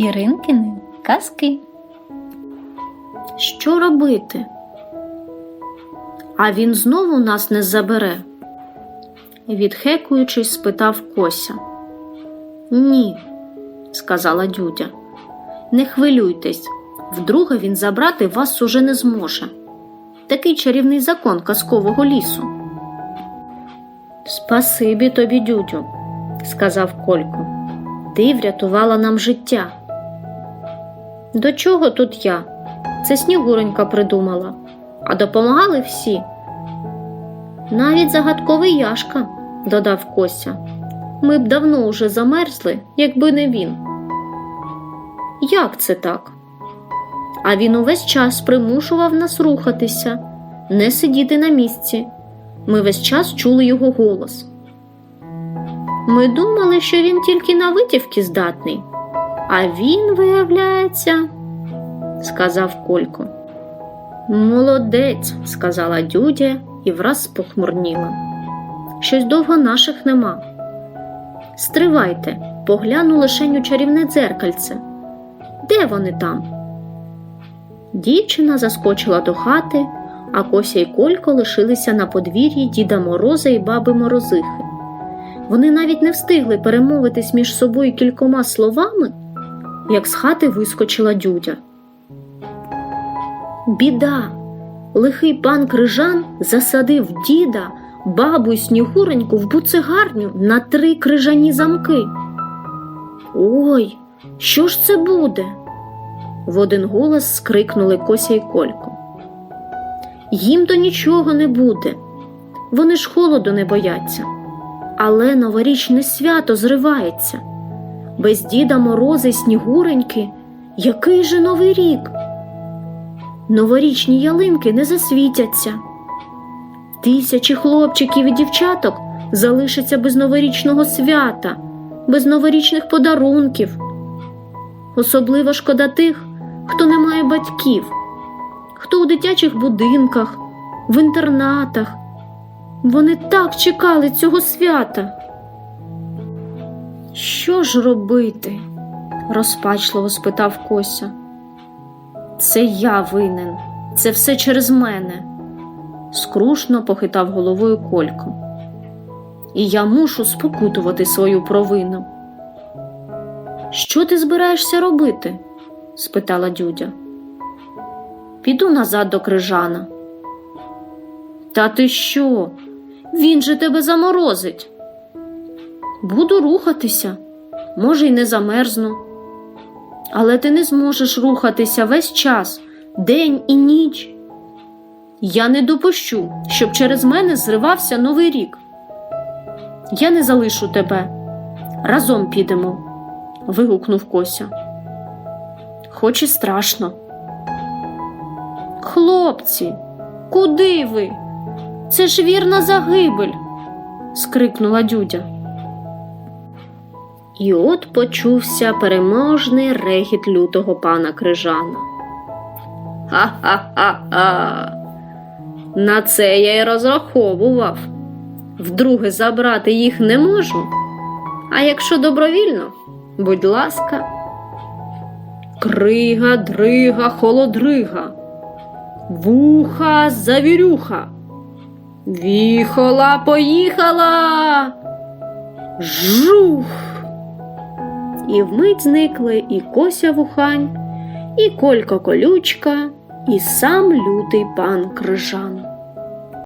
Іринкини казки. Що робити? А він знову нас не забере. Відхекуючись, спитав Кося. Ні, сказала Дюдя. Не хвилюйтесь, вдруге він забрати вас уже не зможе. Такий чарівний закон казкового лісу. Спасибі тобі, Дюдю, сказав Колько. Ти врятувала нам життя. До чого тут я? Це Снігуренька придумала, а допомагали всі. Навіть загадковий Яшка, додав Кося. Ми б давно уже замерзли, якби не він. Як це так? А він увесь час примушував нас рухатися, не сидіти на місці. Ми весь час чули його голос. Ми думали, що він тільки на витівки здатний, а він, виявляється, сказав Колько. Молодець, сказала Дюдя і враз похмурніла. Щось довго наших нема. Стривайте, погляну лишень у чарівне дзеркальце. Де вони там? Дівчина заскочила до хати, а Кося й Колько лишилися на подвір'ї Діда Мороза і баби Морозихи. Вони навіть не встигли перемовитись між собою кількома словами, як з хати вискочила дюдя. Біда! Лихий пан Крижан засадив діда, бабу й снігуреньку в буцегарню на три крижані замки. Ой, що ж це буде? В один голос скрикнули Кося й Колько. Їм то нічого не буде. Вони ж холоду не бояться. Але новорічне свято зривається. Без діда Мороза й Снігуреньки, який же новий рік? Новорічні ялинки не засвітяться. Тисячі хлопчиків і дівчаток залишаться без новорічного свята, без новорічних подарунків. Особливо шкода тих, хто не має батьків, хто у дитячих будинках, в інтернатах. Вони так чекали цього свята. Що ж робити? розпачливо спитав Кося. Це я винен, це все через мене, скрушно похитав головою Колько. І я мушу спокутувати свою провину. Що ти збираєшся робити? спитала Дюдя. Піду назад до крижана. Та ти що? Він же тебе заморозить. Буду рухатися, може, й не замерзну. Але ти не зможеш рухатися весь час, день і ніч. Я не допущу, щоб через мене зривався новий рік. Я не залишу тебе. Разом підемо, вигукнув Кося. Хоч і страшно. Хлопці, куди ви? Це ж вірна загибель. скрикнула Дюдя. І от почувся переможний регіт лютого пана Крижана. Ха-ха-ха-ха! На це я й розраховував. Вдруге забрати їх не можу. А якщо добровільно, будь ласка. Крига, дрига, холодрига, вуха, завірюха. Віхола поїхала. Жух! І вмить зникли і Кося вухань, і Колька колючка, і сам лютий пан Крижан.